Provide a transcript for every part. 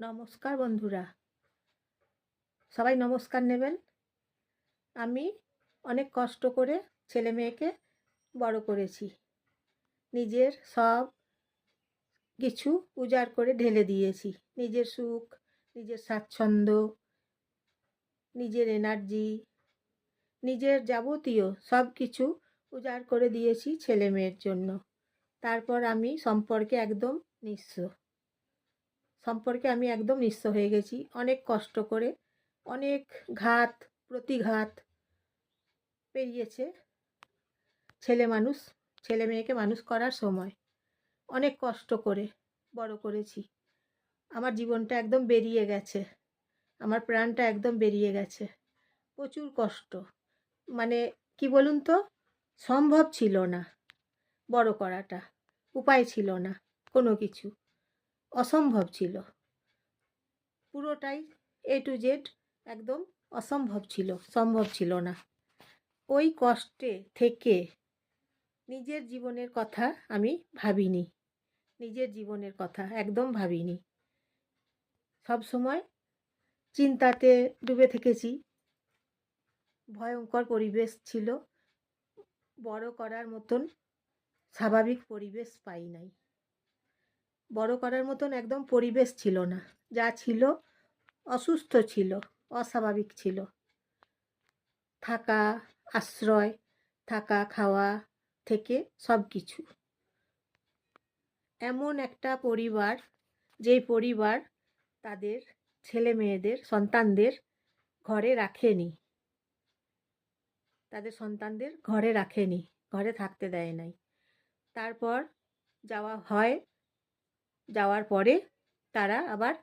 নমস্কার বন্ধুরা। সবাই নমস্কার নেবেন। আমি অনেক কষ্ট করে ছেলে মেয়েকে বড় করেছি। নিজের সব কিছু উজাড় করে ঢেলে দিয়েছি। নিজের সুখ, নিজের স্বাচ্ছন্দ্য, নিজের এনার্জি, নিজের যাবতীয় সব কিছু উজাড় করে দিয়েছি ছেলে মেয়ের জন্য। তারপর আমি সম্পর্কে একদম নিঃস্ব। সম্পর্কে আমি একদম নিঃস্ব হয়ে গেছি। অনেক কষ্ট করে, অনেক ঘাত, প্রতিঘাত পেরিয়েছে ছেলে মানুষ, ছেলে মেয়েকে মানুষ করার সময়। অনেক কষ্ট করে, বড় করেছি। আমার জীবনটা একদম বেরিয়ে গেছে। আমার প্রাণটা একদম বেরিয়ে গেছে। প্রচুর কষ্ট। মানে কি বলুন তো? সম্ভব ছিল না বড় করাটা। উপায় ছিল না কোনো কিছু। অসম্ভব ছিল। পুরোটাই এ টু জেড একদম অসম্ভব ছিল, সম্ভব ছিল না। ওই কষ্টে থেকে নিজের জীবনের কথা আমি ভাবিনি। নিজের জীবনের কথা একদম ভাবিনি। সব সময় চিন্তাতে ডুবে থেকেছি। ভয়ঙ্কর পরিবেশ ছিল। বড় করার মতন স্বাভাবিক পরিবেশ পাই নাই। বড় করার মতন একদম পরিবেশ ছিল না। যা ছিল অসুস্থ ছিল, অস্বাভাবিক ছিল। থাকা, আশ্রয়, থাকা, খাওয়া থেকে সব কিছু। এমন একটা পরিবার, যেই পরিবার তাদের ছেলে মেয়েদের সন্তানদের ঘরে রাখেনি। তাদের সন্তানদের ঘরে রাখেনি, ঘরে থাকতে দেয় নাই। তারপর যাওয়া হয় যাওয়ার পরে তারা আবার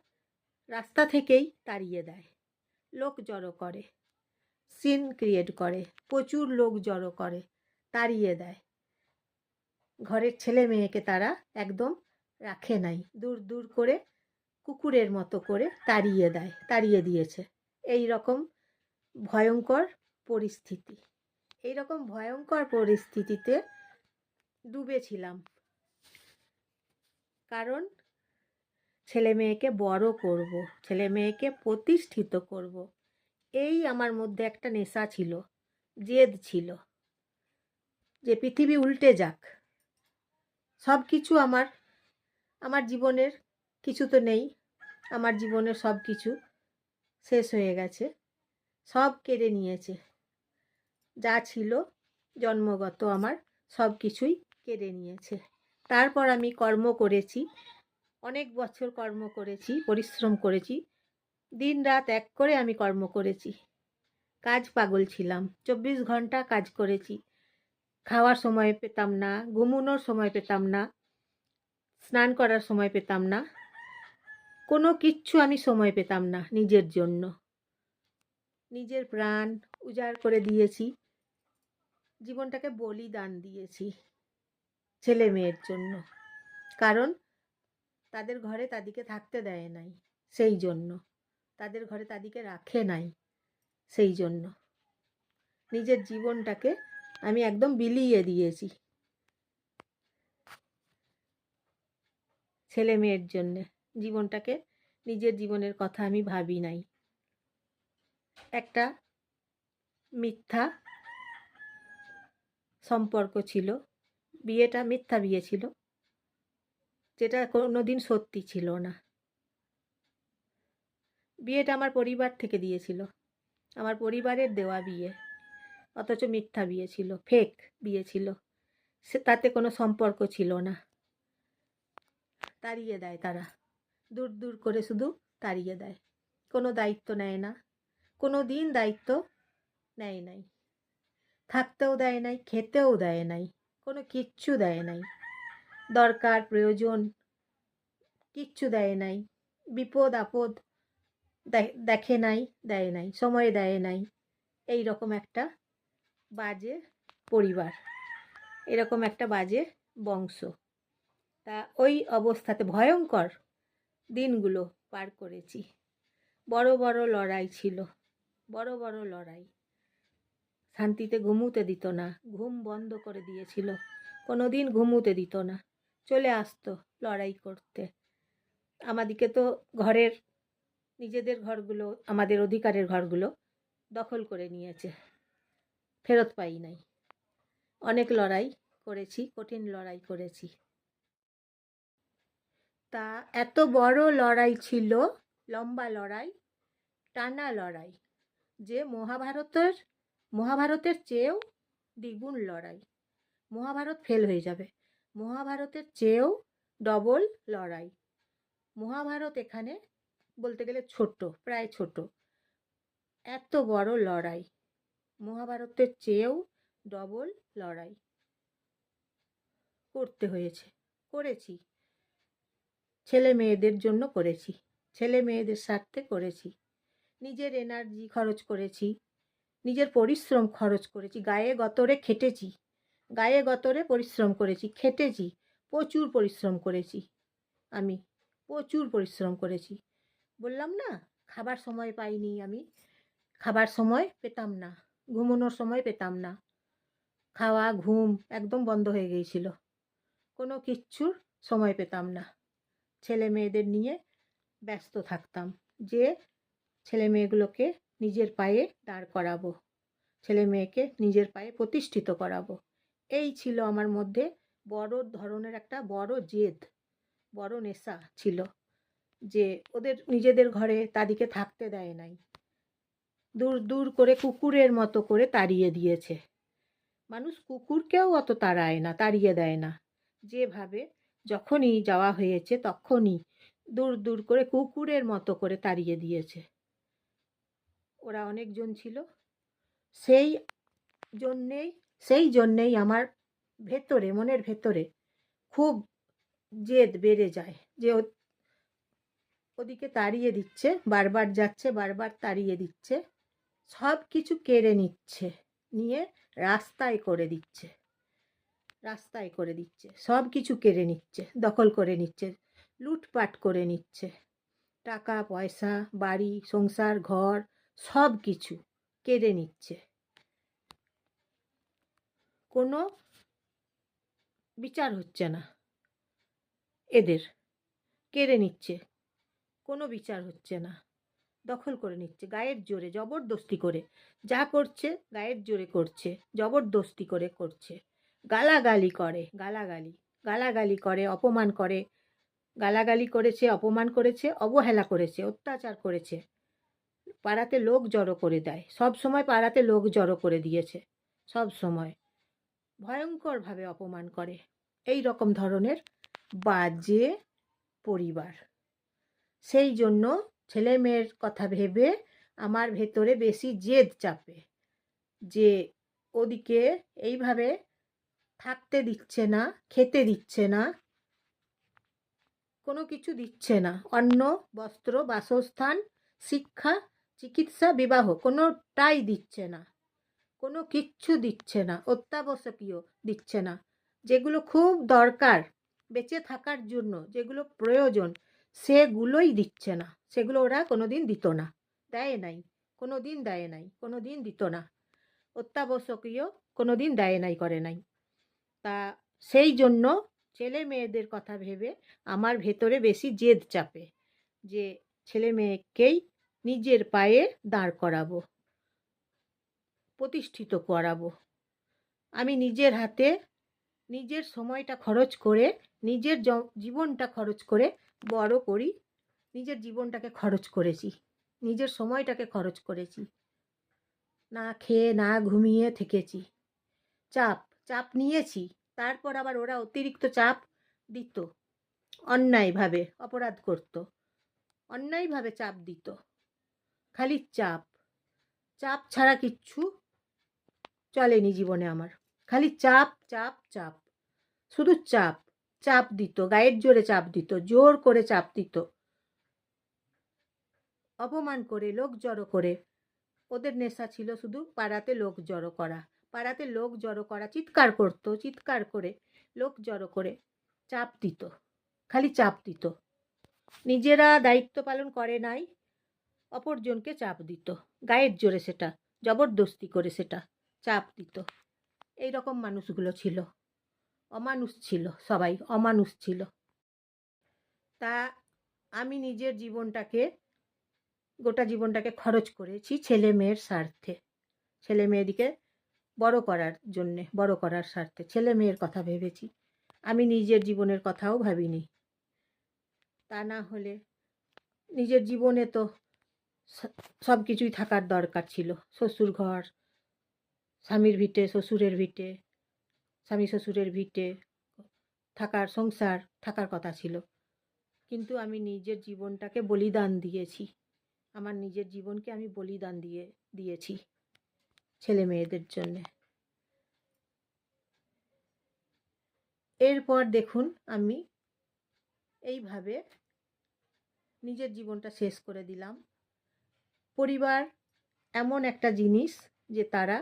রাস্তা থেকেই তাড়িয়ে দেয়। লোক জড়ো করে সিন ক্রিয়েট করে, প্রচুর লোক জড়ো করে, তাড়িয়ে দেয়। ঘরের ছেলে মেয়েকে তারা একদম রাখে নাই, দূর দূর করে কুকুরের মতো করে তাড়িয়ে দেয়, তাড়িয়ে দিয়েছে। এই রকম ভয়ঙ্কর পরিস্থিতি। এই রকম ভয়ঙ্কর পরিস্থিতিতে ডুবেছিলাম। কারণ ছেলে মেয়েকে বড় করব, ছেলে মেয়েকে প্রতিষ্ঠিত করব। এই আমার মধ্যে একটা নেশা ছিল, জেদ ছিল যে পৃথিবী উল্টে যাক। সব কিছু আমার আমার জীবনের কিছু তো নেই, আমার জীবনের সব কিছু শেষ হয়ে গেছে, সব কেড়ে নিয়েছে। যা ছিল জন্মগত আমার সব কিছুই কেড়ে নিয়েছে। তারপর আমি কর্ম করেছি অনেক বছর কর্ম করেছি, পরিশ্রম করেছি। দিন রাত এক করে আমি কর্ম করেছি। কাজ পাগল ছিলাম। চব্বিশ ঘণ্টা কাজ করেছি। খাওয়ার সময় পেতাম না, ঘুমোনোর সময় পেতাম না, স্নান করার সময় পেতাম না। কোনো কিচ্ছু আমি সময় পেতাম না নিজের জন্য। নিজের প্রাণ উজাড় করে দিয়েছি। জীবনটাকে বলিদান দিয়েছি ছেলে মেয়ের জন্য। কারণ তাদের ঘরে তাদেরকে থাকতে দেয় নাই, সেই জন্য। তাদের ঘরে তাদেরকে রাখে নাই, সেই জন্য। নিজের জীবনটাকে আমি একদম বিলিয়ে দিয়েছি ছেলে মেয়ের জন্যে। জীবনটাকে নিজের জীবনের কথা আমি ভাবি নাই। একটা মিথ্যা সম্পর্ক ছিল, বিয়েটা মিথ্যা বিয়ে ছিল। যেটা কোনো দিন সত্যি ছিল না। বিয়েটা আমার পরিবার থেকে দিয়েছিল। আমার পরিবারের দেওয়া বিয়ে। অথচ মিথ্যা বিয়ে ছিল ফেক বিয়ে ছিল। সে, তাতে কোনো সম্পর্ক ছিল না। তাড়িয়ে দেয় তারা। দূর দূর করে শুধু তাড়িয়ে দেয়। কোনো দায়িত্ব নেয় না। কোনো দিন দায়িত্ব নেয় নাই। থাকতেও দেয় নাই, খেতেও দেয় নাই। কোনো কিচ্ছু দেয় নাই। দরকার, প্রয়োজন, কিচ্ছু দেয় নাই। বিপদ, আপদ দেখে নাই, দেয় নাই, সময় দেয় নাই। এই রকম একটা বাজে পরিবার, এরকম একটা বাজে বংশ। তা ওই অবস্থাতে ভয়ঙ্কর দিনগুলো পার করেছি। বড় বড় লড়াই ছিল, বড় বড় লড়াই। শান্তিতে ঘুমুতে দিত না, ঘুম বন্ধ করে দিয়েছিল। কোনো দিন ঘুমুতে দিত না। চলে আসতো লড়াই করতে। আমাদিকে তো ঘরের, নিজেদের ঘরগুলো, আমাদের অধিকারের ঘরগুলো দখল করে নিয়েছে। ফেরত পাই নাই। অনেক লড়াই করেছি, কঠিন লড়াই করেছি। তা এত বড় লড়াই ছিল, লম্বা লড়াই, টানা লড়াই, যে মহাভারতের মহাভারতের চেয়েও দ্বিগুণ লড়াই। মহাভারত ফেল হয়ে যাবে। মহাভারতের চেয়েও ডবল লড়াই। মহাভারত এখানে বলতে গেলে ছোট, প্রায় ছোট। এত বড় লড়াই। মহাভারতের চেয়েও ডবল লড়াই। করতে হয়েছে। করেছি। ছেলে মেয়েদের জন্য করেছি। ছেলে মেয়েদের স্বার্থে করেছি। নিজের এনার্জি খরচ করেছি। নিজের পরিশ্রম খরচ করেছি। গায়ে গতরে খেটেছি। গায়ে গতরে পরিশ্রম করেছি, খেটেছি, প্রচুর পরিশ্রম করেছি, আমি প্রচুর পরিশ্রম করেছি। বললাম না, খাবার সময় পাইনি আমি, খাবার সময় পেতাম না, ঘুমানোর সময় পেতাম না, খাওয়া, ঘুম একদম বন্ধ হয়ে গিয়েছিল, কোনো কিচ্ছুর সময় পেতাম না, ছেলে মেয়েদের নিয়ে ব্যস্ত থাকতাম, যে ছেলে মেয়েগুলোকে নিজের পায়ে দাঁড় করাবো, ছেলে মেয়েকে নিজের পায়ে প্রতিষ্ঠিত করাবো এই ছিল আমার মধ্যে বড় ধরনের একটা বড় জেদ, বড় নেশা ছিল যে ওদের নিজেদের ঘরে তাদিকে থাকতে দেয় নাই। দূর দূর করে কুকুরের মতো করে তাড়িয়ে দিয়েছে। মানুষ কুকুরকেও অত তাড়ায় না, তাড়িয়ে দেয় না। যেভাবে যখনই যাওয়া হয়েছে তখনই দূর দূর করে কুকুরের মতো করে তাড়িয়ে দিয়েছে। ওরা অনেকজন ছিল। সেই জন্যেই, সেই জন্যেই আমার ভেতরে, মনের ভেতরে খুব জেদ বেড়ে যায় যে ওদিকে তাড়িয়ে দিচ্ছে, বারবার যাচ্ছে, বারবার তাড়িয়ে দিচ্ছে, সব কিছু কেড়ে নিচ্ছে, নিয়ে রাস্তায় করে দিচ্ছে, রাস্তায় করে দিচ্ছে, সব কিছু কেড়ে নিচ্ছে, দখল করে নিচ্ছে, লুটপাট করে নিচ্ছে, টাকা, পয়সা, বাড়ি, সংসার, ঘর, সব কিছু কেড়ে নিচ্ছে। কোনো বিচার হচ্ছে না। এদের কেড়ে নিচ্ছে, কোনো বিচার হচ্ছে না। দখল করে নিচ্ছে, গায়ের জোরে, জবরদস্তি করে। যা করছে, গায়ের জোরে করছে, জবরদস্তি করে করছে। গালাগালি করে, গালাগালি গালাগালি করে, অপমান করে। গালাগালি করেছে, অপমান করেছে, অবহেলা করেছে, অত্যাচার করেছে। পাড়াতে লোক জড়ো করে দেয়, সব সময় পাড়াতে লোক জড়ো করে দিয়েছে, সব সময়। ভয়ঙ্করভাবে অপমান করে। এই রকম ধরনের বাজে পরিবার। সেই জন্য ছেলে মেয়ের কথা ভেবে আমার ভেতরে বেশি জেদ চাপে যে ওদিকে এইভাবে থাকতে দিচ্ছে না, খেতে দিচ্ছে না, কোনো কিছু দিচ্ছে না। অন্ন, বস্ত্র, বাসস্থান, শিক্ষা, চিকিৎসা, বিবাহ কোনোটাই দিচ্ছে না। কোনো কিচ্ছু দিচ্ছে না, অত্যাবশ্যকীয় দিচ্ছে না। যেগুলো খুব দরকার বেঁচে থাকার জন্য, যেগুলো প্রয়োজন, সেগুলোই দিচ্ছে না। সেগুলো ওরা কোনো দিন দিত না, দেয় নাই কোনো দিন দেয় নাই কোনো দিন দিত না। অত্যাবশ্যকীয় কোনো দিন দেয় নাই, করে নাই। তা সেই জন্য ছেলে মেয়েদের কথা ভেবে আমার ভেতরে বেশি জেদ চাপে যে ছেলে মেয়েকেই নিজের পায়ে দাঁড় করাবো। প্রতিষ্ঠিত করাবো। আমি নিজের হাতে নিজের সময়টা খরচ করে, নিজের জীবনটা খরচ করে বড় করি, নিজের জীবনটাকে খরচ করেছি, নিজের সময়টাকে খরচ করেছি। না খেয়ে, না ঘুমিয়ে থেকেছি। চাপ চাপ নিয়েছি, তারপর আবার ওরা অতিরিক্ত চাপ দিত, অন্যায়ভাবে অপরাধ করত, অন্যায়ভাবে চাপ দিত। খালি চাপ চাপ ছাড়া কিচ্ছু চলেনি জীবনে আমার। খালি চাপ চাপ চাপ। শুধু চাপ চাপ দিত, গায়ের জোরে চাপ দিত, জোর করে চাপ দিত। অপমান করে, লোক জড়ো করে। ওদের নেশা ছিল শুধু পাড়াতে লোক জড়ো করা। পাড়াতে লোক জড়ো করা, চিৎকার করতো, চিৎকার করে, লোক জড়ো করে। চাপ দিত, খালি চাপ দিত। নিজেরা দায়িত্ব পালন করে নাই, অপরজনকে চাপ দিত। গায়ের জোরে সেটা, জবরদস্তি করে সেটা। চাপ দিত। এই রকম মানুষগুলো ছিল। অমানুষ ছিল সবাই, অমানুষ ছিল। তা আমি নিজের জীবনটাকে, গোটা জীবনটাকে খরচ করেছি ছেলে মেয়ের স্বার্থে। ছেলে মেয়েদিকে বড় করার জন্যে, বড় করার স্বার্থে। ছেলে মেয়ের কথা ভেবেছি। আমি নিজের জীবনের কথাও ভাবিনি। তা না হলে নিজের জীবনে তো সব কিছুই থাকার দরকার ছিল। শ্বশুর ঘর স্বামীর ভিটে, শ্বশুরের ভিটে, স্বামী শ্বশুরের ভিটে থাকার সংসার থাকার কথা ছিল। কিন্তু আমি নিজের জীবনটাকে বলিদান দিয়েছি। আমার নিজের জীবনকে আমি বলিদান দিয়ে, দিয়েছি ছেলে মেয়েদের জন্যে। এরপর দেখুন আমি এইভাবে নিজের জীবনটা শেষ করে দিলাম। পরিবার এমন একটা জিনিস যে তারা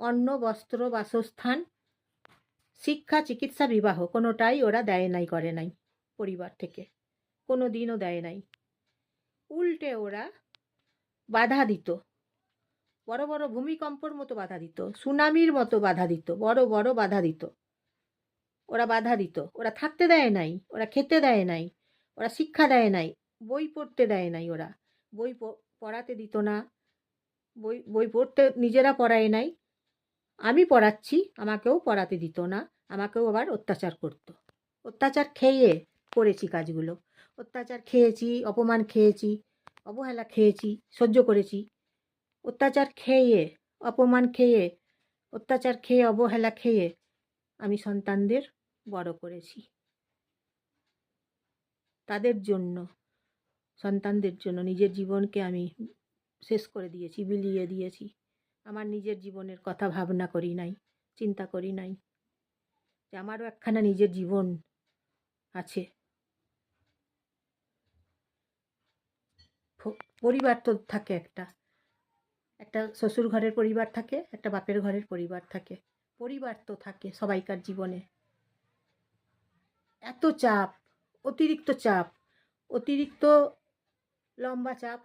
অন্ন বস্ত্র বাসস্থান, শিক্ষা, চিকিৎসা, বিবাহ। কোনোটাই ওরা দেয় নাই, করে নাই পরিবার থেকে। কোনো দিনও দেয় নাই। উল্টে ওরা বাধা দিত। বড় বড় ভূমিকম্পর মতো বাধা দিত। সুনামির মতো বাধা দিত। বড় বড় বাধা দিত। ওরা বাধা দিত। ওরা থাকতে দেয় নাই। ওরা খেতে দেয় নাই। ওরা শিক্ষা দেয় নাই। বই পড়তে দেয় নাই ওরা। বই পড়াতে দিত না। বই বই পড়তে নিজেরা পড়ায় নাই। আমি পড়াচ্ছি, আমাকেও পড়াতে দিত না, আমাকেও আবার অত্যাচার করত। অত্যাচার খেয়ে করেছি কাজগুলো। অত্যাচার খেয়েছি, অপমান খেয়েছি, অবহেলা খেয়েছি, সহ্য করেছি। অত্যাচার খেয়ে, অপমান খেয়ে, অত্যাচার খেয়ে, অবহেলা খেয়ে আমি সন্তানদের বড় করেছি। তাদের জন্য, সন্তানদের জন্য, নিজের জীবনকে আমি শেষ করে দিয়েছি, বিলিয়ে দিয়েছি। আমার নিজের জীবনের কথা ভাবনা করি নাই, চিন্তা করি নাই যে আমারও একখানা নিজের জীবন আছে। পরিবার তো থাকে একটা। একটা শ্বশুর ঘরের পরিবার থাকে, একটা বাপের ঘরের পরিবার থাকে। পরিবার তো থাকে সবাইকার জীবনে। এত চাপ, অতিরিক্ত চাপ, অতিরিক্ত লম্বা চাপ।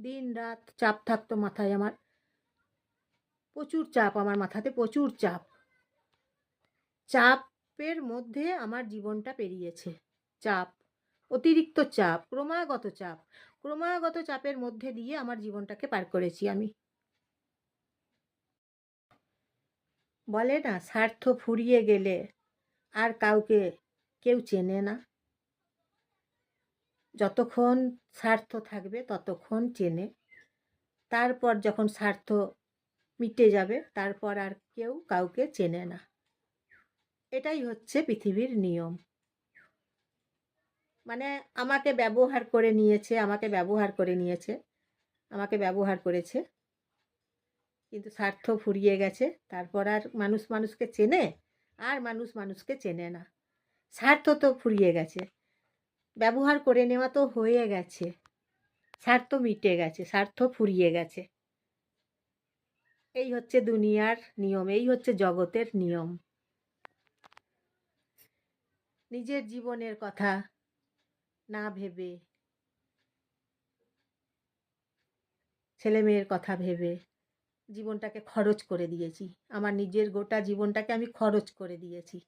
দিন রাত চাপ থাকতো মাথায় আমার। প্রচুর চাপ, আমার মাথাতে প্রচুর চাপ। চাপের মধ্যে আমার জীবনটা পেরিয়েছে। চাপ, অতিরিক্ত চাপ, ক্রমাগত চাপ, ক্রমাগত চাপের মধ্যে দিয়ে আমার জীবনটাকে পার করেছি আমি। বলে না, স্বার্থ ফুরিয়ে গেলে আর কাউকে কেউ চেনে না। যতক্ষণ স্বার্থ থাকবে, ততক্ষণ চেনে। তারপর যখন স্বার্থ মিটে যাবে, তারপর আর কেউ কাউকে চেনে না। এটাই হচ্ছে পৃথিবীর নিয়ম। মানে আমাকে ব্যবহার করে নিয়েছে, আমাকে ব্যবহার করে নিয়েছে, আমাকে ব্যবহার করেছে, কিন্তু স্বার্থ ফুরিয়ে গেছে, তারপর আর মানুষ মানুষকে চেনে, আর মানুষ মানুষকে চেনে না। স্বার্থ তো ফুরিয়ে গেছে, ব্যবহার করে নেওয়া তো হয়ে গেছে, স্বার্থ মিটে গেছে, স্বার্থ ফুরিয়ে গেছে। এই হচ্ছে দুনিয়ার নিয়ম, এই হচ্ছে জগতের নিয়ম। নিজের জীবনের কথা না ভেবে ছেলে মেয়ের কথা ভেবে জীবনটাকে খরচ করে দিয়েছি। আমার নিজের গোটা জীবনটাকে আমি খরচ করে দিয়েছি।